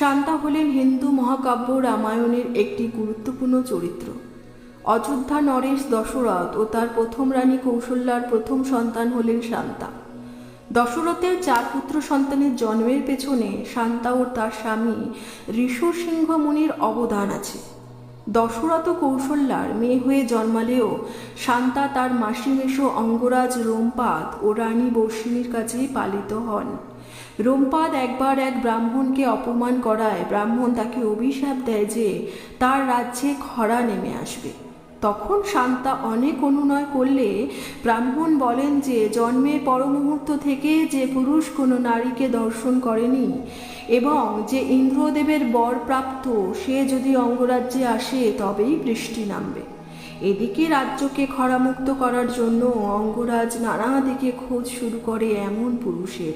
শান্তা হলেন হিন্দু মহাকাব্য রামায়ণের একটি গুরুত্বপূর্ণ চরিত্র। অযোধ্যা নরেশ দশরথ ও তার প্রথম রানী কৌশল্যার প্রথম সন্তান হলেন শান্তা। দশরথের চার পুত্র সন্তানের জন্মের পেছনে শান্তা ও তার স্বামী ঋষু সিংহ মুনির অবদান আছে। দশরথ কৌশল্যার মেয়ে হয়ে জন্মালেও শান্তা তার মাসি মেশো অঙ্গরাজ রোমপাত ও রানী বর্ষিণীর কাছেই পালিত হন। রোমপাদ একবার এক ব্রাহ্মণকে অপমান করায়, ব্রাহ্মণ তাকে অভিশাপ দেয় যে তার রাজ্যে খরা নেমে আসবে। তখন শান্তা অনেক অনুনয় করলে ব্রাহ্মণ বলেন যে, জন্মের পরমুহূর্ত থেকে যে পুরুষ কোনো নারীকে দর্শন করেনি এবং যে ইন্দ্রদেবের বর প্রাপ্ত, সে যদি অঙ্গরাজ্যে আসে তবেই বৃষ্টি নামবে। এদিকে রাজ্যকে খরামুক্ত করার জন্য অঙ্গরাজ নানা দিকে খোঁজ শুরু করে এমন পুরুষের।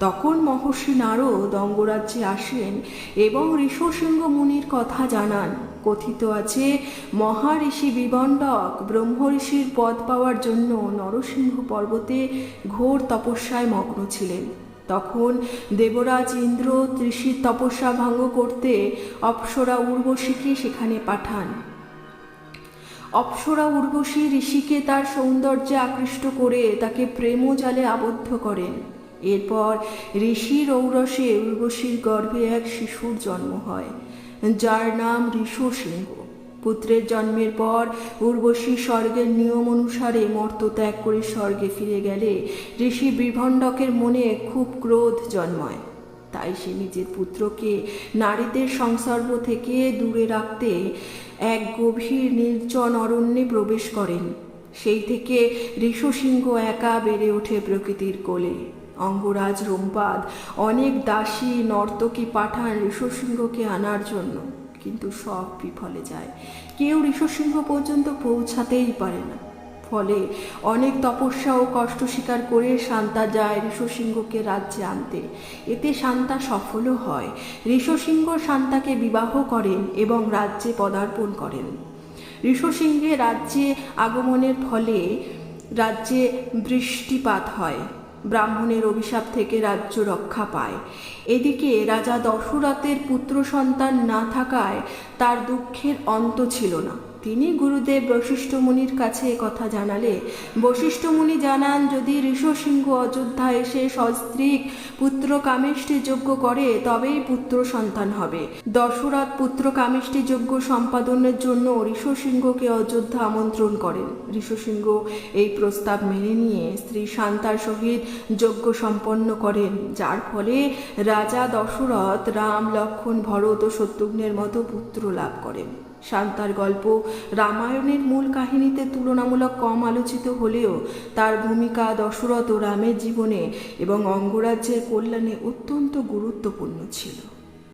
তখন মহর্ষি নারদ অঙ্গরাজ্যে আসেন এবং ঋষসিংহ মুনির কথা জানান। কথিত আছে, মহাঋষি বিবণ্ডক ব্রহ্ম ঋষির পদ পাওয়ার জন্য নরসিংহ পর্বতে ঘোর তপস্যায় মগ্ন ছিলেন। তখন দেবরাজ ইন্দ্র ঋষির তপস্যা ভঙ্গ করতে অপ্সরা উর্বশীকে সেখানে পাঠান। অপ্সরা উর্বশী ঋষিকে তার সৌন্দর্যে আকৃষ্ট করে তাকে প্রেম জালে আবদ্ধ করেন। এরপর ঋষির ঔরসে উর্বশীর গর্ভে এক শিশুর জন্ম হয়, যার নাম ঋষু সিংহ। পুত্রের জন্মের পর উর্বশী স্বর্গের নিয়ম অনুসারে মর্ত ত্যাগ করে স্বর্গে ফিরে গেলে ঋষি বিভণ্ডকের মনে খুব ক্রোধ জন্মায়। তাই সে নিজের পুত্রকে নারীদের সংসর্গ থেকে দূরে রাখতে এক গভীর নির্জন অরণ্যে প্রবেশ করেন। সেই থেকে ঋষসিংহ একা বেড়ে ওঠে প্রকৃতির কোলে। অঙ্গরাজ রোমপাদ অনেক দাসী নর্তকী পাঠান ঋষসিংহকে আনার জন্য, কিন্তু সব বিফলে যায়। কেউ ঋষসিংহ পর্যন্ত পৌঁছাতেই পারে না। ফলে অনেক তপস্যা ও কষ্ট স্বীকার করে শান্তা যায় ঋষসিংহকে রাজ্যে আনতে। এতে শান্তা সফলও হয়। ঋষসিংহ শান্তাকে বিবাহ করেন এবং রাজ্যে পদার্পণ করেন। ঋষসিংহের রাজ্যে আগমনের ফলে রাজ্যে বৃষ্টিপাত হয়। ব্রাহ্মণের অভিশাপ থেকে রাজ্য রক্ষা পায়। এদিকে রাজা দশরথের পুত্র সন্তান না থাকায় তার দুঃখের অন্ত ছিল না। তিনি গুরুদেব বশিষ্ঠ মুনির কাছে কথা জানালে, বশিষ্ঠ মুনি জানান, যদি ঋষসিংহ অযোধ্যা এসে সস্ত্রীক পুত্র কামেষ্টি যজ্ঞ করে, তবেই পুত্র সন্তান হবে। দশরথ পুত্র কামেষ্টি যজ্ঞ সম্পাদনের জন্য ঋষসিংহকে অযোধ্যা আমন্ত্রণ করেন। ঋষসিংহ এই প্রস্তাব মেনে নিয়ে স্ত্রী শান্তার সহিত যজ্ঞ সম্পন্ন করেন, যার ফলে রাজা দশরথ রাম, লক্ষণ, ভরত ও শত্রুঘ্নের মতো পুত্র লাভ করেন। শান্তার গল্প রামায়ণের মূল কাহিনীতে তুলনামূলক কম আলোচিত হলেও তার ভূমিকা, দশরথ ও রামের জীবনে এবং অঙ্গরাজ্যের কল্যাণে অত্যন্ত গুরুত্বপূর্ণ ছিল।